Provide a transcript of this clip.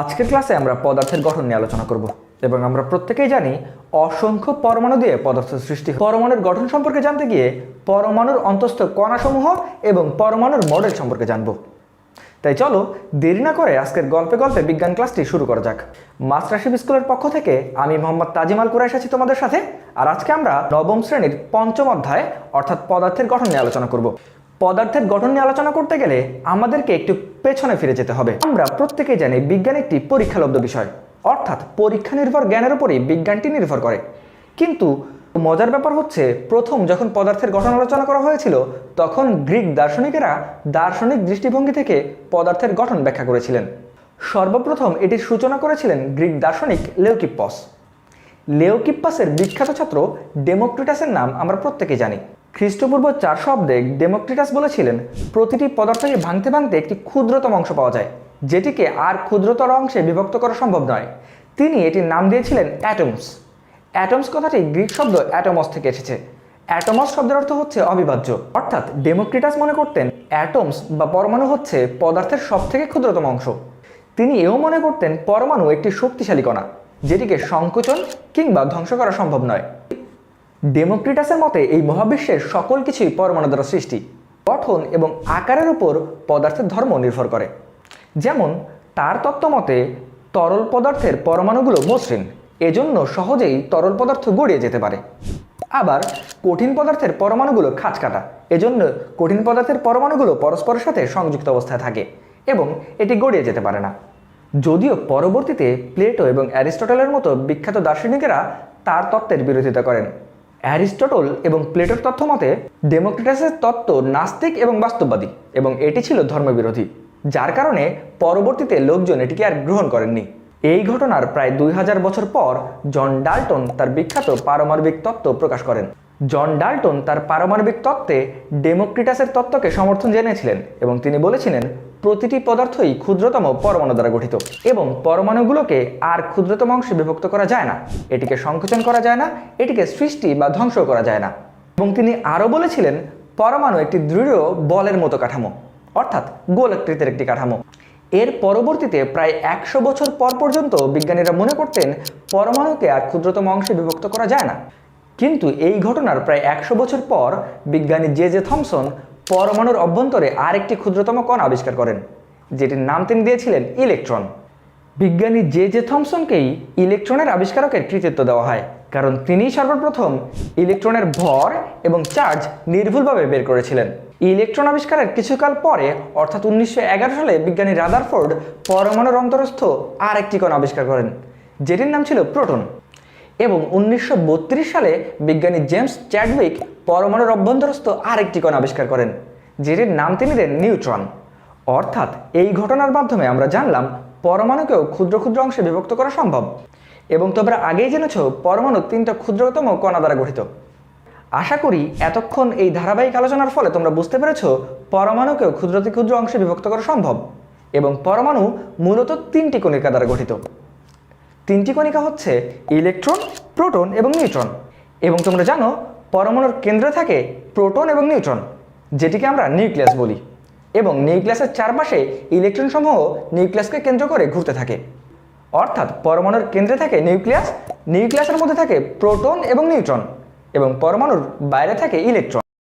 আজকের ক্লাসে আমরা পদার্থের গঠন নিয়ে আলোচনা করব এবং আমরা প্রত্যেকেই জানি অসংখ্য পরমাণু দিয়ে পদার্থ সৃষ্টি পরমাণুর গঠন সম্পর্কে জানতে গিয়ে পরমাণুর অন্তস্থ কণাসমূহ এবং পরমাণুর মডেল সম্পর্কে জানব। তাই চলো দেরি না করে আজকের গল্পে গল্পে বিজ্ঞান ক্লাসটি শুরু করা যাক। মাস্টারশিপ স্কুলের পক্ষ থেকে আমি মোহাম্মদ তাজিমাল কুরাইশ আছি তোমাদের সাথে। আর আজকে আমরা নবম শ্রেণির পঞ্চম অধ্যায় অর্থাৎ পদার্থের গঠন নিয়ে আলোচনা করব। পদার্থের গঠন নিয়ে আলোচনা করতে গেলে আমাদেরকে একটু পেছনে ফিরে যেতে হবে। আমরা প্রত্যেকেই জানি বিজ্ঞান একটি পরীক্ষালব্ধ বিষয়। অর্থাৎ পরীক্ষা নির্ভর জ্ঞানের উপরই বিজ্ঞানটি নির্ভর করে। কিন্তু মজার ব্যাপার হচ্ছে, প্রথম যখন পদার্থের গঠন আলোচনা করা হয়েছিল, তখন গ্রিক দার্শনিকেরা দার্শনিক দৃষ্টিভঙ্গি থেকে পদার্থের গঠন ব্যাখ্যা করেছিলেন। সর্বপ্রথম এটির সূচনা করেছিলেন গ্রিক দার্শনিক লেউকিপ্পস লেওকিপ্পাসের বিখ্যাত ছাত্র ডেমোক্রিটাসের নাম আমরা প্রত্যেকে জানি। খ্রিস্টপূর্ব চারশো অব্দে ডেমোক্রিটাস বলেছিলেন, প্রতিটি পদার্থকে ভাঙতে ভাঙতে একটি ক্ষুদ্রতম অংশ পাওয়া যায়, যেটিকে আর ক্ষুদ্রতর অংশে বিভক্ত করা সম্ভব নয়। তিনি এটির নাম দিয়েছিলেন অ্যাটমস। অ্যাটমস কথাটি গ্রিক শব্দ অ্যাটমস থেকে এসেছে। অ্যাটমস শব্দের অর্থ হচ্ছে অবিভাজ্য। অর্থাৎ ডেমোক্রিটাস মনে করতেন অ্যাটমস বা পরমাণু হচ্ছে পদার্থের সবথেকে ক্ষুদ্রতম অংশ। তিনি এও মনে করতেন পরমাণু একটি শক্তিশালী কণা, যেটিকে সংকোচন কিংবা ধ্বংস করা সম্ভব নয়। ডেমোক্রিটাসের মতে, এই মহাবিশ্বের সকল কিছুই পরমাণু দ্বারা সৃষ্টি, গঠন এবং আকারের উপর পদার্থের ধর্ম নির্ভর করে। যেমন, তার তত্ত্ব মতে, তরল পদার্থের পরমাণুগুলো মসৃণ, এজন্য সহজেই তরল পদার্থ গড়িয়ে যেতে পারে। আবার, কঠিন পদার্থের পরমাণুগুলো খাঁচকাটা, এজন্য কঠিন পদার্থের পরমাণুগুলো পরস্পরের সাথে সংযুক্ত অবস্থায় থাকে এবং এটি গড়িয়ে যেতে পারে না। যদিও পরবর্তীতে প্লেটো এবং অ্যারিস্টটলের মতো বিখ্যাত দার্শনিকেরা তার তত্ত্বের বিরোধিতা করেন। অ্যারিস্টটল এবং প্লেটোর তথ্য মতে ডেমোক্রিটাসের তত্ত্ব নাস্তিক এবং বাস্তববাদী, এবং এটি ছিল ধর্মবিরোধী, যার কারণে পরবর্তীতে লোকজন এটিকে আর গ্রহণ করেননি। এই ঘটনার প্রায় দুই হাজার বছর পর, জন ডাল্টন তার বিখ্যাত পারমাণবিক তত্ত্ব প্রকাশ করেন। জন ডাল্টন তার পারমাণবিক তত্ত্বে ডেমোক্রিটাসের তত্ত্বকে সমর্থন জেনেছিলেন এবং তিনি বলেছিলেন প্রতিটি পদার্থই ক্ষুদ্রতম পরমাণু দ্বারা গঠিত এবং পরমাণুগুলোকে আর ক্ষুদ্রতম অংশে বিভক্ত করা যায় না। এটিকে সংকোচন করা যায় না, এটিকে সৃষ্টি বা ধ্বংস করা যায় না। এবং তিনি আরও বলেছিলেন, পরমাণু একটি দৃঢ় বলের মতো কাঠামো, অর্থাৎ গোলাকৃতির একটি কাঠামো। এর পরবর্তীতে প্রায় একশো বছর পর পর্যন্ত বিজ্ঞানীরা মনে করতেন, পরমাণুকে আর ক্ষুদ্রতম অংশে বিভক্ত করা যায় না। কিন্তু এই ঘটনার প্রায় একশো বছর পর বিজ্ঞানী জে জে থমসন পরমাণুর অভ্যন্তরে আরেকটি ক্ষুদ্রতম কণ আবিষ্কার করেন, যেটির নাম তিনি দিয়েছিলেন ইলেকট্রন। বিজ্ঞানী জে জে থমসনকেই ইলেকট্রনের আবিষ্কারকের কৃতিত্ব দেওয়া হয়, কারণ তিনিই সর্বপ্রথম ইলেকট্রনের ভর এবং চার্জ নির্ভুলভাবে বের করেছিলেন। ইলেকট্রন আবিষ্কারের কিছুকাল পরে, অর্থাৎ উনিশশো এগারো সালে, বিজ্ঞানী রাদারফোর্ড পরমাণুর অন্তরস্থ আর একটি কণ আবিষ্কার করেন, যেটির নাম ছিল প্রোটন। এবং উনিশশো বত্রিশ সালে বিজ্ঞানী জেমস চ্যাডউইক পরমাণুর অভ্যন্তরস্থ আরেকটি কণ আবিষ্কার করেন, যেটির নাম তিনি দেন নিউট্রন। অর্থাৎ এই ঘটনার মাধ্যমে আমরা জানলাম পরমাণুকেও ক্ষুদ্র ক্ষুদ্র অংশে বিভক্ত করা সম্ভব। এবং তোমরা আগেই জেনেছ পরমাণু তিনটা ক্ষুদ্রতম কণা দ্বারা গঠিত। আশা করি এতক্ষণ এই ধারাবাহিক আলোচনার ফলে তোমরা বুঝতে পেরেছ পরমাণুকেও ক্ষুদ্রতি ক্ষুদ্র অংশে বিভক্ত করা সম্ভব এবং পরমাণু মূলত তিনটি কণিকা দ্বারা গঠিত। তিনটি কণিকা হচ্ছে ইলেকট্রন, প্রোটন এবং নিউট্রন। এবং তোমরা জানো, পরমাণুর কেন্দ্রে থাকে প্রোটন এবং নিউট্রন, যেটিকে আমরা নিউক্লিয়াস বলি। এবং নিউক্লিয়াসের চারপাশে ইলেকট্রন সমূহ নিউক্লিয়াসকে কেন্দ্র করে ঘুরতে থাকে। অর্থাৎ পরমাণুর কেন্দ্রে থাকে নিউক্লিয়াস, নিউক্লিয়াসের মধ্যে থাকে প্রোটন এবং নিউট্রন, এবং পরমাণুর বাইরে থাকে ইলেকট্রন।